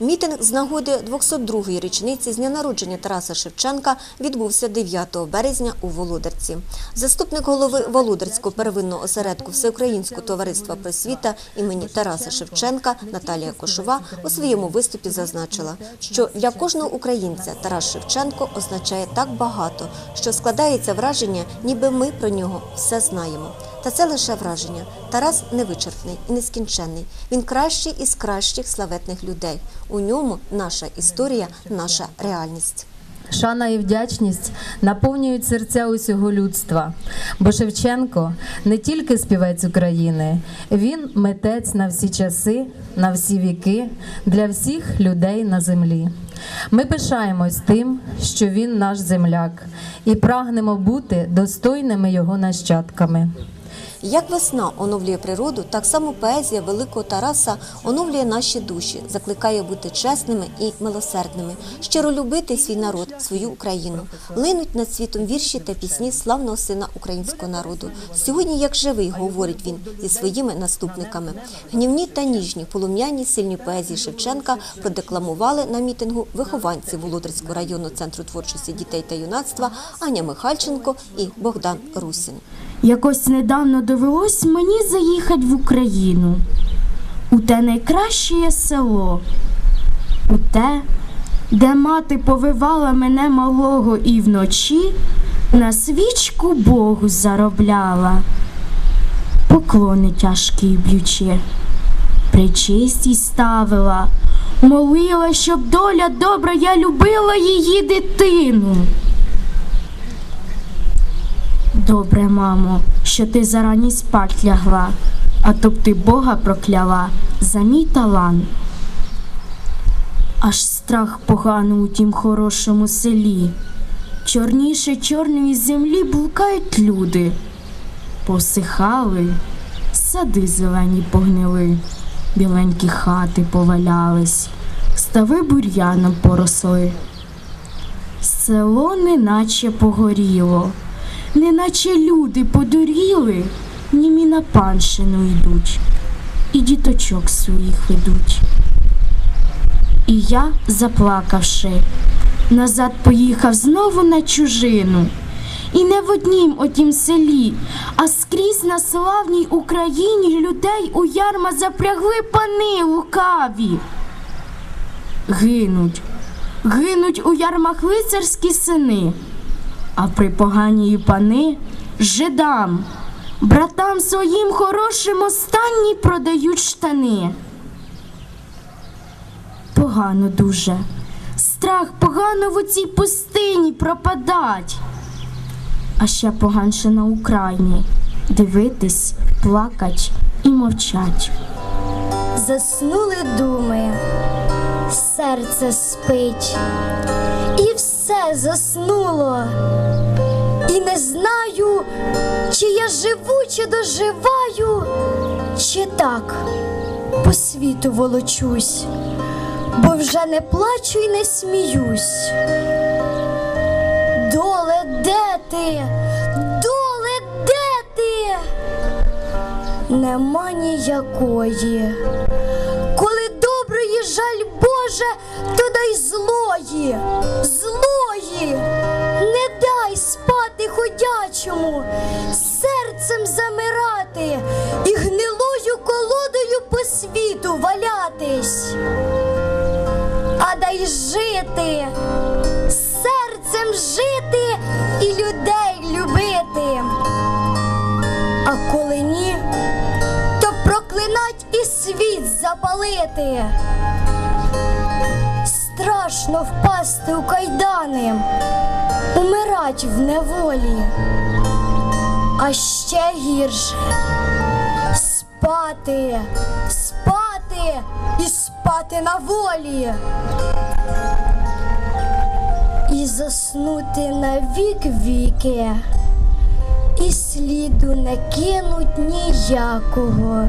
Мітинг з нагоди 202-ї річниці з дня народження Тараса Шевченка відбувся 9 березня у Володарці. Заступник голови Володарського первинного осередку Всеукраїнського товариства просвіта імені Тараса Шевченка Наталія Кошова у своєму виступі зазначила, що для кожного українця Тарас Шевченко означає так багато, що складається враження, ніби ми про нього все знаємо. Та це лише враження. Тарас невичерпний і нескінченний. Він кращий із кращих славетних людей. У ньому наша історія, наша реальність. Шана і вдячність наповнюють серця усього людства. Бо Шевченко не тільки співець України, він митець на всі часи, на всі віки, для всіх людей на землі. Ми пишаємось тим, що він наш земляк, і прагнемо бути достойними його нащадками. Як весна оновлює природу, так само поезія великого Тараса оновлює наші душі, закликає бути чесними і милосердними, щиро любити свій народ, свою Україну. Линуть над світом вірші та пісні славного сина українського народу. Сьогодні, як живий, говорить він зі своїми наступниками. Гнівні та ніжні, полум'яні, сильні поезії Шевченка продекламували на мітингу вихованці Володарського районного центру творчості дітей та юнацтва Аня Михальченко і Богдан Русін. Якось недавно довелось мені заїхати в Україну. У те найкраще село, у те, де мати повивала мене малого і вночі на свічку Богу заробляла, поклони тяжкі б'ючи, причисті ставила, молила, щоб доля добра, я любила її дитину. Добре, мамо, що ти зарані спать лягла, а то б ти Бога прокляла за мій талант. Аж страх погано у тім хорошому селі. Чорніше чорної землі блукають люди. Посихали, сади зелені погнили, біленькі хати повалялись, стави бур'яном поросли. Село неначе погоріло неначе люди подуріли, німі на панщину йдуть, і діточок своїх ведуть. І я, заплакавши, назад поїхав знову на чужину. І не в однім отім селі, а скрізь на славній Україні людей у ярма запрягли пани лукаві. Гинуть, гинуть у ярмах лицарські сини. А при поганії пани жидам, братам своїм хорошим останні продають штани. Погано дуже, страх погано в оцій пустині пропадать. А ще поганше на Україні дивитись, плакать і мовчать. Заснули думи, серце спить, все заснуло. І не знаю, чи я живу, чи доживаю, чи так по світу волочусь, бо вже не плачу і не сміюсь. Доле, де ти? Доле, де ти? Нема ніякої. Світ запалити. Страшно впасти у кайдани, умирать в неволі, а ще гірше спати, спати і спати на волі. І заснути на вік віки і сліду не кинуть ніякого.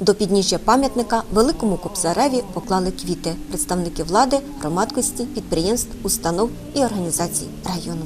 До підніжжя пам'ятника великому кобзареві поклали квіти представники влади, громадськості, підприємств, установ і організацій району.